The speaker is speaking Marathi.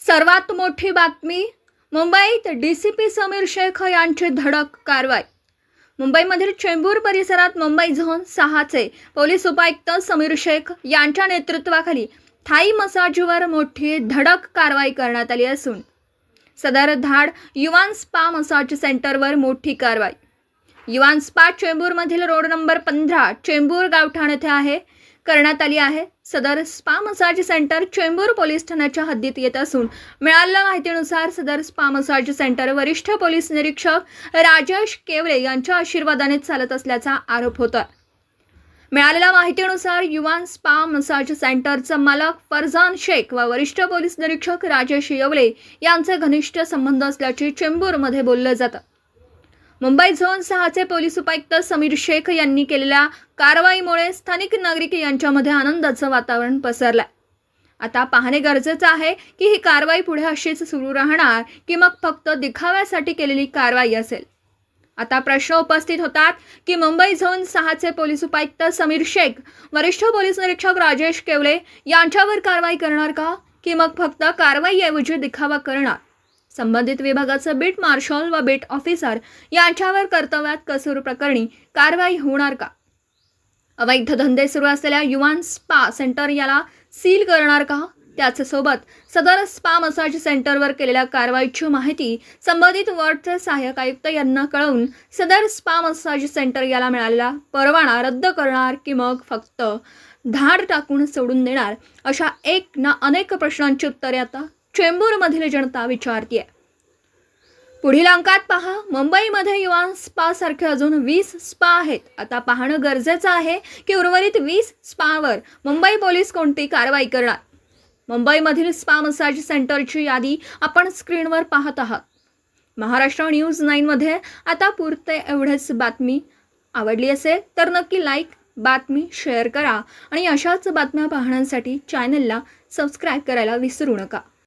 सर्वात मोठी बातमी मुंबईत D C P Sameer Shaikh यांची धडक कारवाई. मुंबईमधील चेंबूर परिसरात मुंबई झोन सहाचे पोलीस उपायुक्त समीर शेख यांच्या नेतृत्वाखाली थाई मसाजवर मोठी धडक कारवाई करण्यात आली असून सदर धाड युवान स्पा मसाज सेंटरवर मोठी कारवाई. युवान स्पा चेंबूरमधील रोड नंबर पंधरा चेंबूर गावठाण येथे आहे. करण्यात आली आहे. सदर spa massage centre Chembur police ठाण्याच्या हद्दीत येत असून मिळालेल्या माहितीनुसार सदर स्पा मसाज सेंटर वरिष्ठ पोलीस निरीक्षक राजेश केवले यांच्या आशीर्वादाने चालत असल्याचा आरोप होता मिळालेल्या माहितीनुसार युवान स्पा मसाज सेंटरचा मालक फरजान शेख व वरिष्ठ पोलीस निरीक्षक राजेश येवले यांचे घनिष्ठ संबंध असल्याचे चेंबूरमध्ये बोललं जातं. मुंबई झोन सहाचे पोलीस उपायुक्त समीर शेख यांनी केलेल्या कारवाईमुळे स्थानिक नागरिक यांच्यामध्ये आनंदाचं वातावरण पसरलंय. आता पाहणे गरजेचं आहे की ही कारवाई पुढे अशीच सुरू राहणार की मग फक्त दिखाव्यासाठी केलेली कारवाई असेल? आता प्रश्न उपस्थित होतात की मुंबई झोन सहाचे पोलीस उपायुक्त समीर शेख वरिष्ठ पोलीस निरीक्षक राजेश केवले यांच्यावर कारवाई करणार का? की मग फक्त कारवाईऐवजी दिखावा करणार? संबंधित विभागाचं बीट मार्शल व बीट ऑफिसर यांच्यावर कर्तव्यात कसूर प्रकरणी कारवाई होणार का? अवैध धंदे सुरू असलेल्या युवान स्पा सेंटर याला सील करणार का? त्याचसोबत सदर स्पा मसाज सेंटरवर केलेल्या कारवाईची माहिती संबंधित वॉर्डचे सहाय्यक आयुक्त यांना कळवून सदर स्पा मसाज सेंटर याला मिळालेला परवाना रद्द करणार की मग फक्त धाड टाकून सोडून देणार? अशा एक ना अनेक प्रश्नांची उत्तरे आता चेंबूरमधील जनता विचारतीये. पुढील अंकात पहा मुंबईमध्ये युवा स्पा सारखे अजून वीस स्पा आहेत. आता पाहणं गरजेचं आहे की उर्वरित वीस स्पावर मुंबई पोलीस कोणती कारवाई करणार? मुंबईमधील स्पा मसाज सेंटरची यादी आपण स्क्रीनवर पाहत आहात. महाराष्ट्र न्यूज नाईनमध्ये आता पुरते एवढेच बातमी. आवडली असेल तर नक्की लाईक बातमी शेअर करा आणि अशाच बातम्या पाहण्यासाठी चॅनलला सबस्क्राईब करायला विसरू नका.